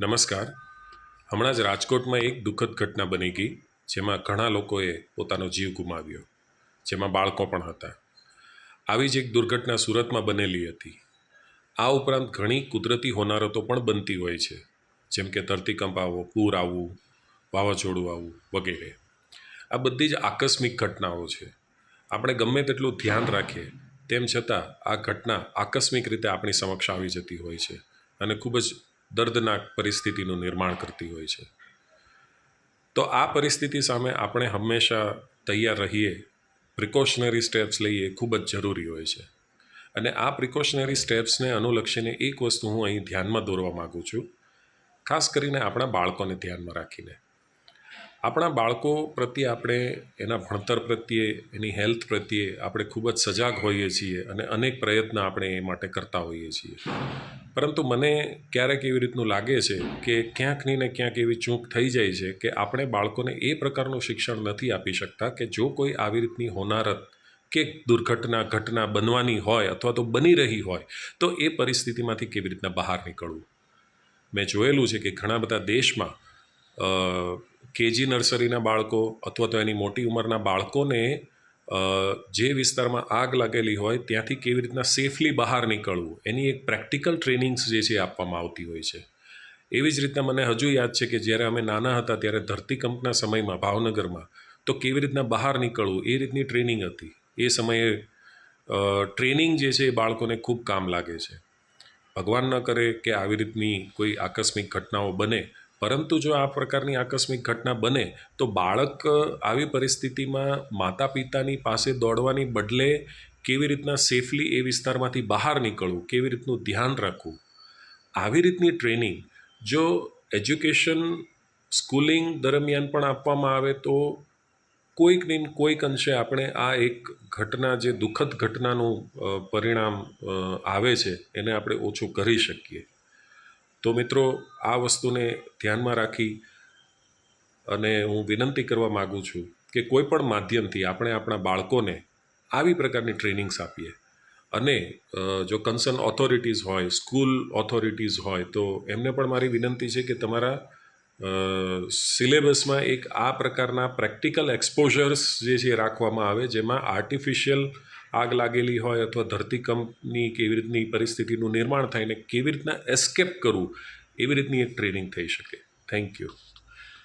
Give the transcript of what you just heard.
નમસ્કાર. હમણાં જ રાજકોટમાં એક દુઃખદ ઘટના બની ગઈ, જેમાં ઘણા લોકોએ પોતાનો જીવ ગુમાવ્યો, જેમાં બાળકો પણ હતા. આવી જ એક દુર્ઘટના સુરતમાં બનેલી હતી. આ ઉપરાંત ઘણી કુદરતી હોનારતો પણ બનતી હોય છે, જેમ કે ધરતીકંપ આવવો, પૂર આવવું, વાવાઝોડું આવવું વગેરે. આ બધી જ આકસ્મિક ઘટનાઓ છે. આપણે ગમે તેટલું ધ્યાન રાખીએ, તેમ છતાં આ ઘટના આકસ્મિક રીતે આપણી સમક્ષ આવી જતી હોય છે અને ખૂબ જ દર્દનાક પરિસ્થિતિનું નિર્માણ કરતી હોય છે. તો આ પરિસ્થિતિ સામે આપણે હંમેશા તૈયાર રહીએ. પ્રિકોશનરી સ્ટેપ્સ લઈએ ખૂબ જ જરૂરી હોય છે. અને આ પ્રિકોશનરી સ્ટેપ્સને અનુલક્ષીને એક વસ્તુ હું અહીં ધ્યાનમાં દોરવા માગું છું. ખાસ કરીને આપણા બાળકોને ધ્યાનમાં રાખીને. આપણા બાળકો પ્રત્યે આપણે એના ભણતર પ્રત્યે, એની હેલ્થ પ્રત્યે આપણે ખૂબ જ સજાગ હોઈએ છીએ અને અનેક પ્રયત્ન આપણે એ માટે કરતા હોઈએ છીએ. પરંતુ મને ક્યારેક એવી રીતનું લાગે છે કે ક્યાંકની ને ક્યાંક એવી ચૂક થઈ જાય છે કે આપણે બાળકોને એ પ્રકારનું શિક્ષણ નથી આપી શકતા કે જો કોઈ આવી રીતની હોનારત કે દુર્ઘટના, ઘટના બનવાની હોય અથવા તો બની રહી હોય, તો એ પરિસ્થિતિમાંથી કેવી રીતના બહાર નીકળવું? મેં જોયેલું છે કે ઘણા બધા દેશમાં કેજી નર્સરીના બાળકો અથવા તો એની મોટી ઉંમરના બાળકોને જે વિસ્તારમાં આગ લાગેલી હોય ત્યાંથી કેવી રીતના સેફલી બહાર નીકળવું, એની એક પ્રેક્ટિકલ ટ્રેનિંગ્સ જે છે આપવામાં આવતી હોય છે. એવી જ રીતના મને હજુ યાદ છે કે જ્યારે અમે નાના હતા ત્યારે ધરતીકંપના સમયમાં ભાવનગરમાં, તો કેવી રીતના બહાર નીકળવું એ રીતની ટ્રેનિંગ હતી. એ સમયે ટ્રેનિંગ જે છે એ બાળકોને ખૂબ કામ લાગે છે. ભગવાન ન કરે કે આવી રીતની કોઈ આકસ્મિક ઘટનાઓ બને પરંતુ જો આ પ્રકારની આકસ્મિક ઘટના બને, તો બાળક આવી પરિસ્થિતિમાં માતા પિતાની પાસે દોડવાની બદલે કેવી રીતના સેફલી એ વિસ્તારમાંથી બહાર નીકળવું, કેવી રીતનું ધ્યાન રાખવું? આવી રીતની ટ્રેનિંગ જો એજ્યુકેશન સ્કૂલિંગ દરમિયાન પણ આપવામાં આવે, તો કોઈક ને કોઈક અંશે આપણે આ એક ઘટના, જે દુઃખદ ઘટનાનું પરિણામ આવે છે, એને આપણે ઓછું કરી શકીએ. તો મિત્રો, આ વસ્તુને ધ્યાનમાં રાખી અને હું વિનંતી કરવા માગું છું કે કોઈ પણ માધ્યમથી આપણે આપણા બાળકોને આવી પ્રકારની ટ્રેનિંગ્સ આપીએ. અને જો કન્સર્ન ઓથોરિટીઝ હોય સ્કૂલ ઓથોરિટીઝ હોય, તો એમને પણ મારી વિનંતી છે કે તમારા સિલેબસમાં એક આ પ્રકારના પ્રેક્ટિકલ એક્સપોઝર્સ જે છે રાખવામાં આવે, જેમાં આર્ટિફિશિયલ આગ લાગેલી હોય અથવા ધરતીકંપની કેવી રીતની પરિસ્થિતિનું નિર્માણ થાય ને કેવી રીતના એસ્કેપ કરવું, એવી રીતની એક ટ્રેનિંગ થઈ શકે. Thank you